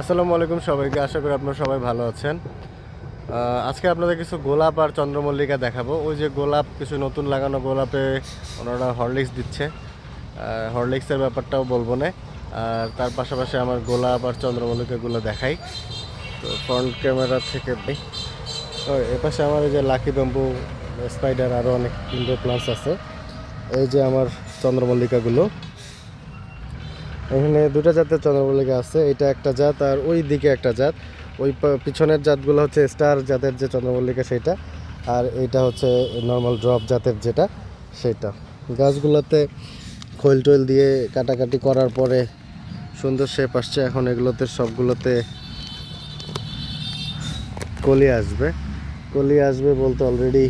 আসসালামু আলাইকুম সবাইকে, আশা করি আপনারা সবাই ভালো আছেন। আজকে আপনাদের কিছু গোলাপ আর চন্দ্রমল্লিকা দেখাবো। ওই যে গোলাপ, কিছু নতুন লাগানো গোলাপে ওনারা হরলিক্স দিচ্ছে। হরলিক্সের ব্যাপারটাও বলব না। আর তার পাশাপাশি আমার গোলাপ আর চন্দ্রমল্লিকাগুলো দেখাই। তো ফ্রন্ট ক্যামেরা থেকে। ও এপাশে আমার এই যে লাকি ব্যাম্বু স্পাইডার আরও অনেক ইনডোর প্লান্টস আছে। এই যে আমার চন্দ্রমল্লিকাগুলো। এখানে দুটো জাতের চন্দ্রমল্লিকা আছে, এটা একটা জাত আর ওই দিকে একটা জাত। ওই পিছনের জাতগুলো হচ্ছে স্টার জাতের যে চন্দ্রমল্লিকা সেটা আর এটা হচ্ছে নর্মাল ড্রপ জাতের যেটা সেটা গাছগুলোতে খৈল টৈল দিয়ে কাটাকাটি করার পরে সুন্দর শেপ আসছে, এখন এগুলোতে সবগুলোতে কলি আসবে। কলি আসবে বলতে অলরেডি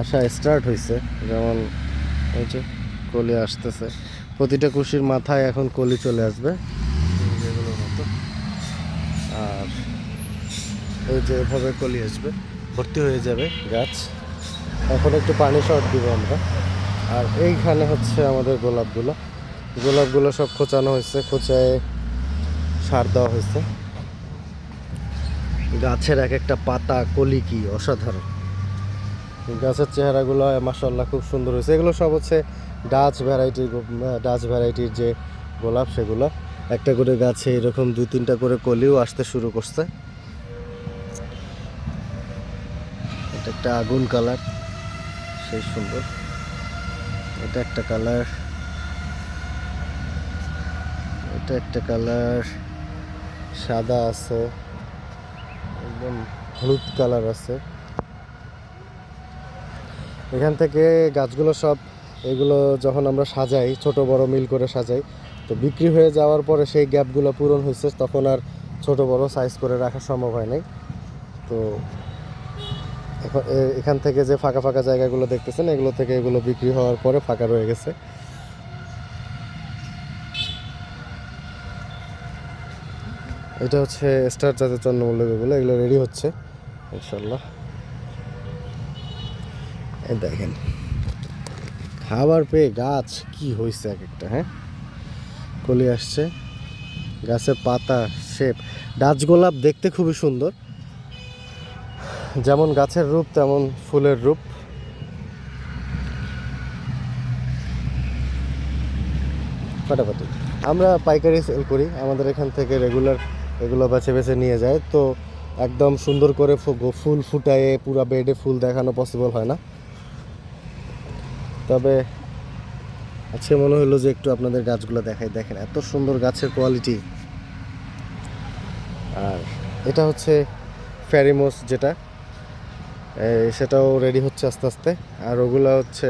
আসা স্টার্ট হয়েছে যেমন যে কলি আসতেছে। প্রতিটা কুশির মাথায় এখন কলি চলে আসবে। যেগুলোর মতো আর এই যে এভাবে কলি আসবে, ভর্তি হয়ে যাবে গাছ। এখন একটু পানি শর্ট দিব আমরা। আর এইখানে হচ্ছে আমাদের গোলাপগুলো। গোলাপগুলো সব খোঁচানো হয়েছে, খোঁচায় সার দেওয়া হয়েছে। গাছের এক একটা পাতা, কলি কি অসাধারণ। গাছের চেহারাগুলো মাসাল্লাহ খুব সুন্দর হয়েছে। এগুলো সব হচ্ছে ডাচ ভ্যারাইটির ডাচ ভ্যারাইটির যে গোলাপ সেগুলো, একটা করে গাছে এরকম দুই তিনটা করে কলিও আসতে শুরু করছে। এটা একটা আগুন কালার, সেই সুন্দর। এটা একটা কালার, এটা একটা কালার, সাদা আছে, একদম হলুদ কালার আছে। এখান থেকে গাছগুলো সব এগুলো যখন আমরা সাজাই, ছোট বড় মিল করে সাজাই, তো বিক্রি হয়ে যাওয়ার পরে সেই গ্যাপগুলো পূরণ হয়েছে, তখন আর ছোট বড় সাইজ করে রাখা সম্ভব হয় নাই। তো এখন এখান থেকে যে ফাঁকা ফাঁকা জায়গাগুলো দেখতেছেন, এগুলো থেকে এগুলো বিক্রি হওয়ার পরে ফাঁকা রয়ে গেছে। এটা হচ্ছে স্টার জাতের চন্দ্রমল্লিকাগুলো এগুলো রেডি হচ্ছে ইনশাল্লাহ দেখেন। খাবার পেয়ে গাছ, কি হয়েছে এক একটা হ্যাঁ? কলি আসছে। গাছের পাতা, শেপ। ডাচ গোলাপ দেখতে খুবই সুন্দর। যেমন গাছের রূপ, তেমন ফুলের রূপ। ফাটাফাটি। আমরা পাইকারি সেল করি। আমাদের এখান থেকে রেগুলার এগুলো বেছে বেছে নিয়ে যায়। তো একদম সুন্দর করে ফুল ফুটায়ে, পুরা বেডে ফুল দেখানো পসিবল হয় না। তবে আজকে মনে হলো যে একটু আপনাদের গাছগুলো দেখাই, দেখেন এত সুন্দর গাছের কোয়ালিটি আর এটা হচ্ছে ফ্যারিমোস যেটা সেটাও রেডি হচ্ছে আস্তে আস্তে। আর ওগুলো হচ্ছে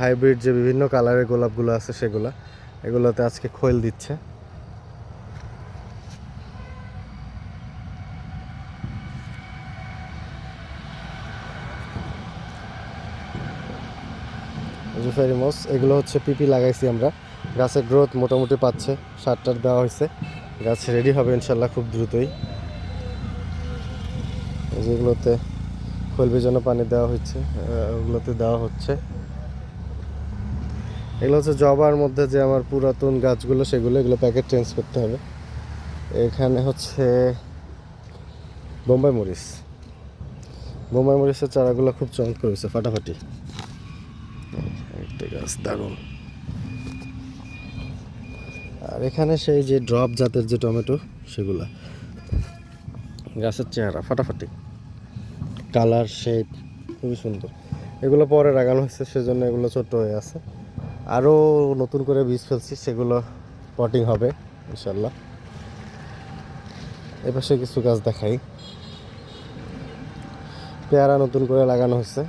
হাইব্রিড যে বিভিন্ন কালারের গোলাপগুলো আছে সেগুলো, এগুলোতে আজকে খোল দিচ্ছে। ফেরিমস এগুলো হচ্ছে পিপি লাগাইছি আমরা। গাছের গ্রোথ মোটামুটি পাচ্ছে সার টার দেওয়া হয়েছে। গাছ রেডি হবে ইনশাল্লাহ খুব দ্রুতই। যেগুলোতে খোল জন্য পানি দেওয়া হচ্ছে ওগুলোতে দেওয়া হচ্ছে। এগুলো হচ্ছে জবার মধ্যে যে আমার পুরাতন গাছগুলো, সেগুলো এগুলো প্যাকেট চেঞ্জ করতে হবে। এখানে হচ্ছে বোম্বাই মরিচ। বোম্বাই মরিচের চারাগুলো খুব চমৎকার হয়েছে, ফাটাফাটি। একটা গাছ দারুণ আর এখানে সেই যে ড্রপ জাতের যে টমেটো সেগুলা। গাছের চেহারা ফাটাফাটি। কালার শেপ খুবই সুন্দর। এগুলো পরে লাগানো হয়েছে সেজন্য এগুলো ছোট হয়ে আছে। আরও নতুন করে বীজ ফেলছি সেগুলো পটিং হবে ইনশাল্লাহ এপাশে কিছু গাছ দেখাই। পেয়ারা নতুন করে লাগানো হয়েছে।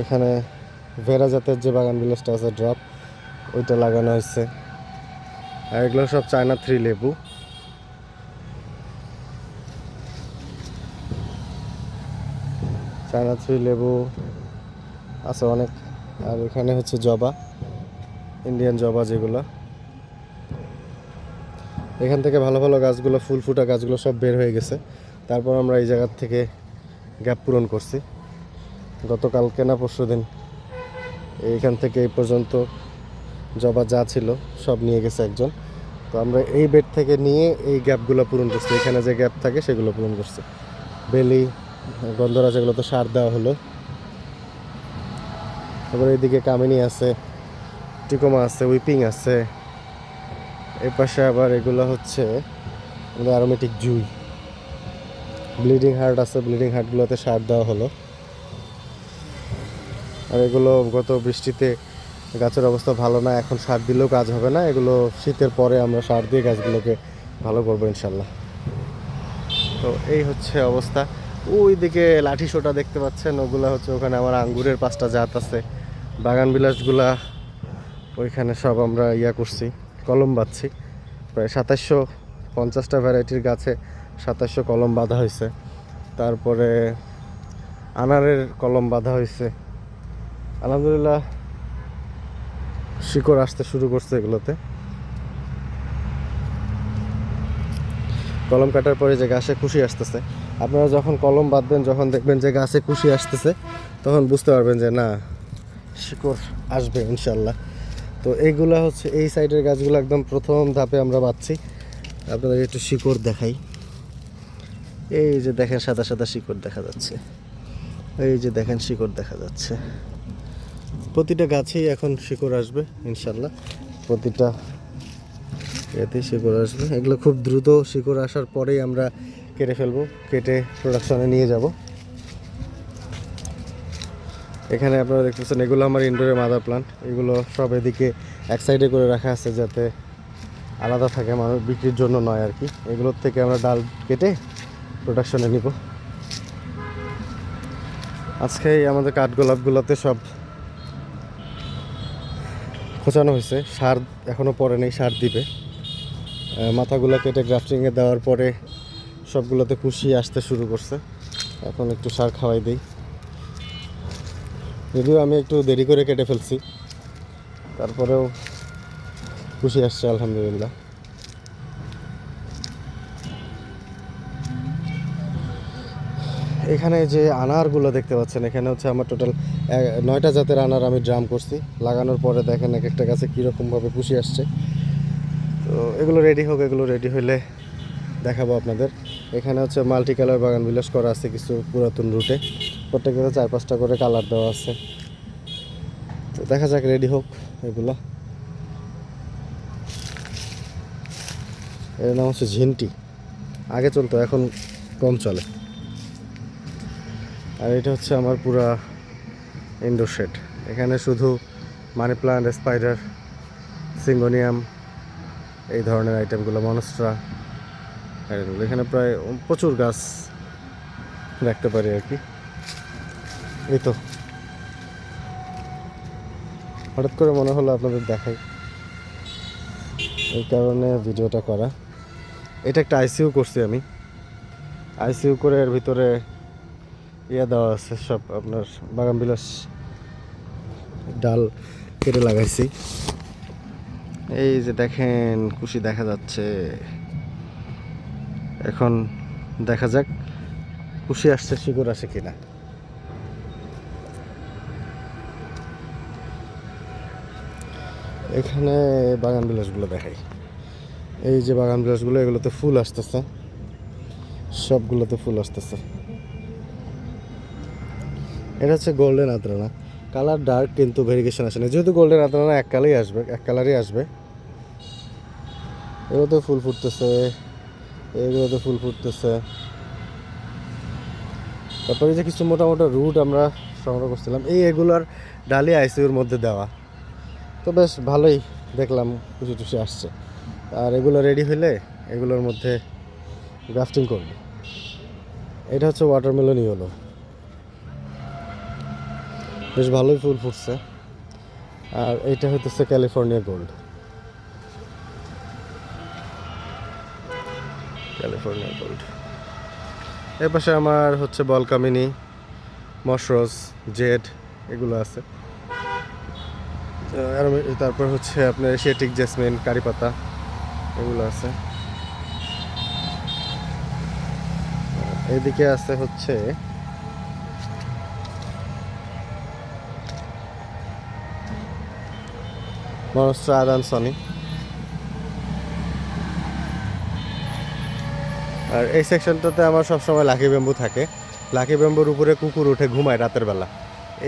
এখানে ভেরা জাতের যে বাগান বিলাসটা আছে, ড্রপ, ওইটা লাগানো হয়েছে। আর এগুলো সব চায়না থ্রি লেবু। চায়না থ্রি লেবু আছে অনেক। আর এখানে হচ্ছে জবা, ইন্ডিয়ান জবা যেগুলো। এখান থেকে ভালো ভালো গাছগুলো, ফুল ফুটা গাছগুলো সব বের হয়ে গেছে। তারপর আমরা এই জায়গার থেকে গ্যাপ পূরণ করছি। গতকালকে না পরশু দিন এইখান থেকে এই পর্যন্ত জবা যা ছিল সব নিয়ে গেছে একজন। তো আমরা এই বেড থেকে নিয়ে এই গ্যাপগুলো পূরণ করছি। এখানে যে গ্যাপ থাকে সেগুলো পূরণ করছি। বেলি, গন্ধরাজ এগুলো তো সার দেওয়া হলো। তারপর এইদিকে কামিনী আছে, টিকোমা আছে, উইপিং আছে। এই পাশে আবার এগুলো হচ্ছে আমাদের অ্যারোমেটিক জুই। ব্লিডিং হার্ট আছে ব্লিডিং হার্টগুলোতে সার দেওয়া হলো। আর এগুলো গত বৃষ্টিতে গাছের অবস্থা ভালো না, এখন সার দিলেও কাজ হবে না। এগুলো শীতের পরে আমরা সার দিয়ে গাছগুলোকে ভালো করব ইনশাল্লাহ। তো এই হচ্ছে অবস্থা। ওই দিকে লাঠি শোটা দেখতে পাচ্ছেন, ওগুলো হচ্ছে ওখানে আমার আঙ্গুরের পাঁচটা জাত আছে। বাগান বিলাসগুলা ওইখানে সব আমরা ইয়া করছি, কলম বাঁধছি। প্রায় সাতাশশো পঞ্চাশটা ভ্যারাইটির গাছে সাতাশশো কলম বাঁধা হয়েছে। তারপরে আনারের কলম বাঁধা হয়েছে। আলহামদুলিল্লাহ, শিকড় আসতে শুরু করছে এগুলোতে। কলম কাটার পরে যে গাছে খুশি আসতেছে। আপনারা যখন কলম বাঁধবেন, যখন দেখবেন যে গাছে খুশি আসতেছে, তখন বুঝতে পারবেন যে না, শিকড় আসবে ইনশাল্লাহ তো এইগুলা হচ্ছে, এই সাইডের গাছগুলো একদম প্রথম ধাপে আমরা বাঁধছি। আপনাদের একটু শিকড় দেখাই। এই যে দেখেন, সাদা সাদা শিকড় দেখা যাচ্ছে। এই যে দেখেন, শিকড় দেখা যাচ্ছে। প্রতিটা গাছেই এখন শিকড় আসবে ইনশাল্লাহ প্রতিটা এতে শিকড় আসবে। এগুলো খুব দ্রুত শিকড় আসার পরেই আমরা কেটে ফেলব, কেটে প্রোডাকশনে নিয়ে যাব। এখানে আপনারা দেখতেছেন, এগুলো আমার ইনডোরের মাদার প্লান্ট এগুলো সব এদিকে এক সাইডে করে রাখা আছে যাতে আলাদা থাকে, মানুষ বিক্রির জন্য নয় আর কি। এগুলোর থেকে আমরা ডাল কেটে প্রোডাকশনে নিব। আজকে আমাদের কাঠগোলাপগুলোতে সব খোঁচানো হয়েছে। সার এখনও পরে নেই, সার দিবে। মাথাগুলো কেটে গ্রাফটিংয়ে দেওয়ার পরে সবগুলোতে কুশি আসতে শুরু করছে। এখন একটু সার খাওয়াই দিই। যদিও আমি একটু দেরি করে কেটে ফেলছি, তারপরেও খুশি আসছে, আলহামদুলিল্লাহ। এখানে যে আনারগুলো দেখতে পাচ্ছেন, এখানে হচ্ছে আমার টোটাল নয়টা জাতের আনার আমি ড্রাম করছি। লাগানোর পরে দেখেন এক একটা গাছে কীরকমভাবে পুষি আসছে। তো এগুলো রেডি হোক, এগুলো রেডি হলে দেখাবো আপনাদের। এখানে হচ্ছে মাল্টি কালার বাগান বিলাস করা আছে কিছু পুরাতন রুটে। প্রত্যেকের চার পাঁচটা করে কালার দেওয়া আছে। তো দেখা যাক রেডি হোক এগুলো। এর নাম হচ্ছে ঝিনটি। আগে চলতো, এখন কম চলে। আর এটা হচ্ছে আমার পুরা ইনডোর শেড। এখানে শুধু মানি প্লান্ট, স্পাইডার, সিঙ্গোনিয়াম, এই ধরনের আইটেমগুলো, মনস্ট্রা আইটেমগুলো এখানে প্রায় প্রচুর গাছ রাখতে পারি আর কি। এই তো। হঠাৎ করে মনে হলো আপনাদের দেখাই। এই কারণে ভিডিওটা করা। এটা একটা আইসিইউ করছি আমি। আইসিইউ করে এর ভিতরে ইয়ে দেওয়া আছে সব আপনার বাগান বিলাস ডাল কেটে লাগাইছি। এই যে দেখেন খুশি দেখা যাচ্ছে। এখন দেখা যাক খুশি আসছে, শিকড় আসে কিনা। এখানে বাগান বিলাসগুলো দেখাই। এই যে বাগান বিলাসগুলো, এগুলোতে ফুল আসতেছে। সবগুলোতে ফুল আসতেছে। এটা হচ্ছে গোল্ডেন আদ্রানা কালার ডার্ক কিন্তু ভেরিগেশন আসে না। যেহেতু গোল্ডেন আদ্রানা এক কালারই আসবে, এক কালারই আসবে। এগুলোতে ফুল ফুটতেছে, এগুলোতে ফুল ফুটতেছে। তারপরে যে কিছু মোটা মোটা রুট আমরা সংগ্রহ করছিলাম, এই এগুলার ডালি আইসিউর মধ্যে দেওয়া। তো বেশ ভালোই দেখলাম খুশি টুসি আসছে। আর এগুলো রেডি হলে এগুলোর মধ্যে গ্রাফটিং করব। এটা হচ্ছে ওয়াটারমেলন ইয়েলো বেশ ভালোই ফুল ফুটছে। আর এটা হইতেছে ক্যালিফোর্নিয়া গোল্ড। California gold. এর পাশে আমার হচ্ছে বলকামিনি মশরোজ জেড, এগুলো আছে। আর তারপর হচ্ছে আপনার এশিয়াটিক জেসমিন কারি পাতা এগুলো আছে। এদিকে আছে হচ্ছে মনস্ট্রা আদান সনি। আর এই সেকশনটাতে আমার সবসময় লাকি ব্যাম্বু থাকে। লাকি ব্যাম্বুর উপরে কুকুর উঠে ঘুমায় রাতের বেলা।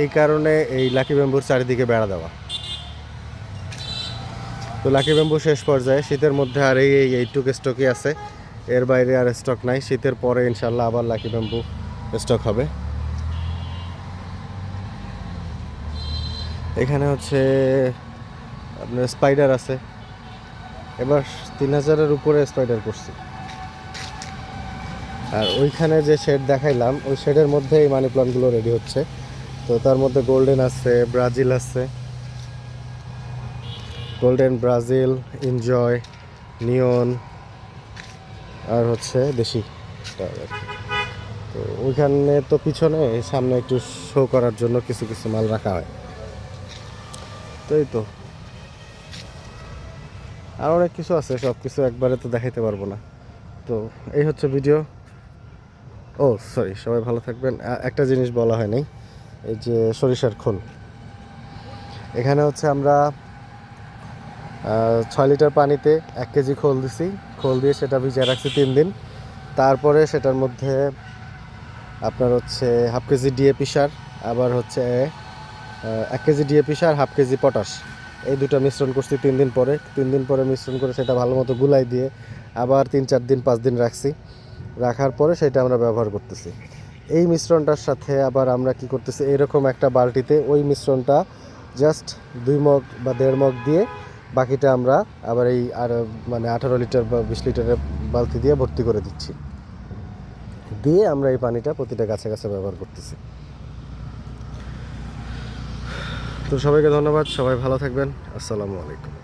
এই কারণে এই লাকি ব্যাম্বুর চারিদিকে বেড়া দেওয়া। তো লাকি ব্যাম্বু শেষ পর্যায়ে, শীতের মধ্যে আর এই এই এইটুক স্টকই আছে। এর বাইরে আর স্টক নাই। শীতের পরে ইনশাল্লাহ আবার লাকি ব্যাম্বু স্টক হবে। এখানে হচ্ছে আপনার স্পাইডার আছে। এবার তিন হাজারের উপরে স্পাইডার করছি। আর ওইখানে যে শেড দেখাইলাম, ওই শেডের মধ্যে এই মানি প্লান্টগুলো রেডি হচ্ছে। তো তার মধ্যে গোল্ডেন আছে ব্রাজিল আছে। গোল্ডেন ব্রাজিল এনজয় নিয়ন আর হচ্ছে দেশি। তো ওইখানে তো পিছনে, সামনে একটু শো করার জন্য কিছু কিছু মাল রাখা হয়। তো এই তো। আর অনেক কিছু আছে সব কিছু একবারে তো দেখাইতে পারব না। তো এই হচ্ছে ভিডিও ও সরি সবাই ভালো থাকবেন। একটা জিনিস বলা হয় নাই এই যে সরিষার খোল। এখানে হচ্ছে আমরা ছয় লিটার পানিতে এক কেজি খোল দিছি। খোল দিয়ে সেটা ভিজিয়ে রাখছি তিন দিন। তারপরে সেটার মধ্যে আপনার হচ্ছে হাফ কেজি ডিএপি সার, আবার হচ্ছে এক কেজি ডিএপি সার, হাফ কেজি পটাশ। এই দুটো মিশ্রণ করছি তিন দিন পরে। তিন দিন পরে মিশ্রণ করে সেটা ভালো মতো গুলাই দিয়ে আবার তিন চার দিন, পাঁচ দিন রাখছি। রাখার পরে সেটা আমরা ব্যবহার করতেছি। এই মিশ্রণটার সাথে আবার আমরা কি করতেছি, এরকম একটা বালতিতে ওই মিশ্রণটা জাস্ট দুই মগ বা দেড় মগ দিয়ে বাকিটা আমরা আবার এই আর মানে আঠারো লিটার বা বিশ লিটারের বালতি দিয়ে ভর্তি করে দিচ্ছি। দিয়ে আমরা এই পানিটা প্রতিটা গাছে গাছে ব্যবহার করতেছি। তো সবাইকে ধন্যবাদ সবাই ভালো থাকবেন আসসালামু আলাইকুম।